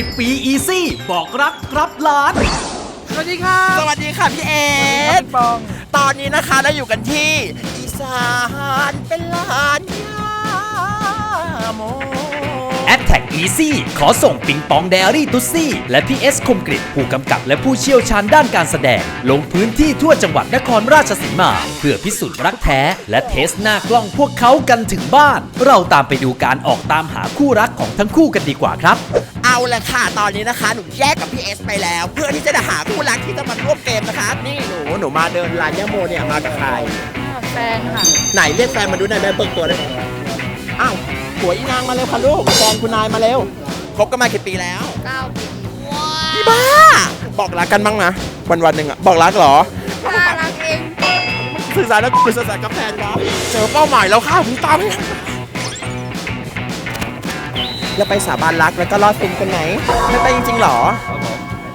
10 ปี Easy บอกรักรับล้าน สวัสดีค่ะ สวัสดีค่ะพี่เอสปองตอนนี้นะคะเราอยู่กันที่อีสานเป็นลานยาโม a t t a c k Easy ขอส่งปิงปองเดอารี่ตุซี่ และพี่เอสคมกริตผู้กำกับและผู้เชี่ยวชาญด้านการแสดง ลงพื้นที่ทั่วจังหวัดนครราชสีมา เพื่อพิสูจน์รักแท้ และเทสหน้ากล้องพวกเขากันถึงบ้าน เราตามไปดูการออกตามหาคู่รักของทั้งคู่กันดีกว่าครับ เอาละค่ะ ตอนนี้นะคะ หนูแยกกับพี่เอสไปแล้ว เพื่อที่จะหาคู่รักที่จะมาร่วมเกมนะคะ นี่หนูหนูมาเดินลานยาโมเนี่ยมากับใคร แฟนค่ะ ไหนเรียกแฟนมาดูหน่อยแม่เปิดตัวเลยอ้าวหัวอีนางมาเร็วค่ะลูกแฟนคุณนายมาเร็วคบกันมากี่ปีแล้ว9ปีพี่บ้า บอกรักกันบ้างนะวันวันๆหนึ่งอะบอกรักเหรอ น่ารักเอง สื่อสารแล้วสื่อสารกับแฟนครับเจอเป้าหมายแล้วค่ะคุณตาม ไม่ทันจะไปสาบานรักแล้วก็รอดฟินกันไหนไม่ไปจริงๆเหรอ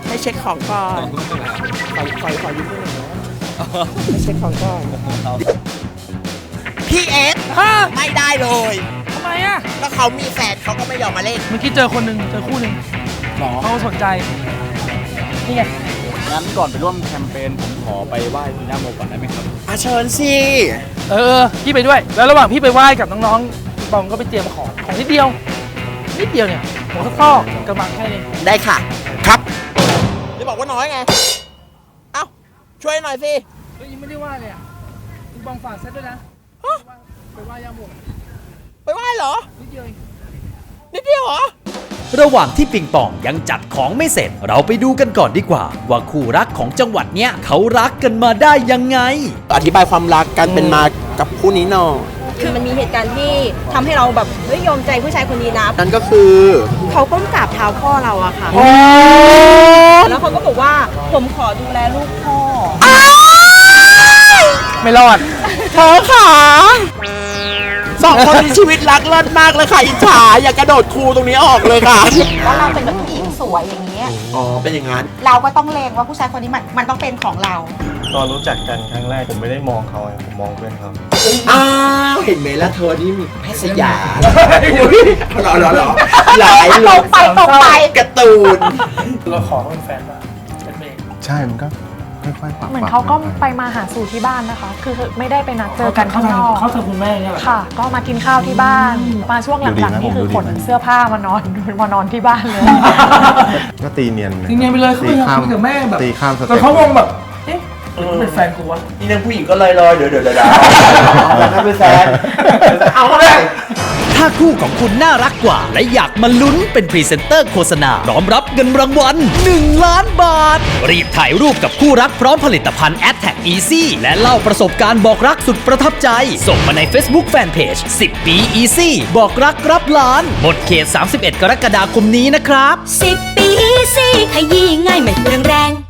ให้เช็คของก่อนขอขอขอยืมด้วยหน่อยนะให้เช็คของก่อนพี่เอสฮะไม่ได้เลยทำไมอะแล้วเขามีแฟนเขาก็ไม่ยอมมาเล่น เมื่อกี้เจอคนหนึ่งเจอคู่หนึ่งเขาสนใจนี่ไงงั้นก่อนไปร่วมแคมเปญผมขอไปไหว้คุณย่าโมก่อนได้ไหมครับอาเชิญสิเออพี่ไปด้วย แล้วระหว่างพี่ไปไหว้กับน้องๆปองก็ไปเตรียมของของนิดเดียว นิดเดียวเนี่ยหัวข้าวกระมังแค่นี้ได้ค่ะ ครับจะบอกว่าน้อยไง เอ้า ช่วยหน่อยสิเฮ้ยยังไม่ได้ไหว้เลยอะคุณปองฝากเซตด้วยนะไปไหว้ย่าโมไปไหว้เหรอ นิดเดียวเองนิดเดียวเหรอ ระหว่างที่ปิงปองยังจัดของไม่เสร็จ เราไปดูกันก่อนดีกว่า ว่าคู่รักของจังหวัดเนี้ยเขารักกันมาได้ยังไง อธิบายความรักกันเป็นมากับคู่นี้หน่อย คือมันมีเหตุการณ์ที่ทำให้เราแบบเฮ้ยยอมใจผู้ชายคนนี้นะนั่นก็คือ เขาก้มกราบเท้าพ่อเราอะค่ะ แล้วเขาก็บอกว่าผมขอดูแลลูกพ่อ ไม่รอดเธอขา สองคนมีชีวิตรักเลิศมากเลยค่ะอิจฉาอย่ากระโดดคูตรงนี้ออกเลยค่ะ ว่าเราเป็นแบบผู้หญิงสวยอย่างนี้ยอ๋อ เป็นอย่างนั้น เราก็ต้องเลงว่าผู้ชายคนนี้มันมันต้องเป็นของเรา ตอนรู้จักกันครั้งแรกผมไม่ได้มองเขาไงผมมองเพื่อนเขาอ้าว เห็นไหมล่ะเธอนี่มีแพทย์สยามหรอหรอหรอหลายตรงไปตรงไปการ์ตูน เราขอเขาเป็นแฟนป่ะเป็นเมย์ใช่มันก็ ค่อยๆปรับเหมือนเขาก็ไปมาหาสู่ที่บ้านนะคะ คือไม่ได้ไปนัดเจอกันข้างนอกเขาเจอคุณแม่เนี่ยเหรอค่ะ ก็มากินข้าวที่บ้าน มาช่วงหลังๆนี่คือขนเสื้อผ้ามานอนมานอนที่บ้านเลย ก็ตีเนียนทีเนี้ยไปเลยเขาพยายามตีข้ามคุยกับแม่แบบตีข้ามสเต็ปแต่เขางงแบบเอ๊ะเป็นแฟนกูวะนี่นางผู้หญิงก็ลอยลอยๆเดี๋ยวเดี๋ยวเดี๋ยวเดี๋ยวแล้วก็เป็นแฟนเอาเลยถ้าคู่ของคุณน่ารักกว่า และอยากมาลุ้นเป็นพรีเซนเตอร์โฆษณาพร้อมรับเงินรางวัล1ล้านบาท รีบถ่ายรูปกับคู่รักพร้อมผลิตภัณฑ์ a t t a c k Easy และเล่าประสบการณ์บอกรักสุดประทับใจ ส่งมาใน Facebook Fanpage 10 ปี Easy บอกรักรับล้านหมดเขต 31 กรกฎาคมนี้นะครับสิบปีสิขยี้ง่ายไม่เปลืองแรง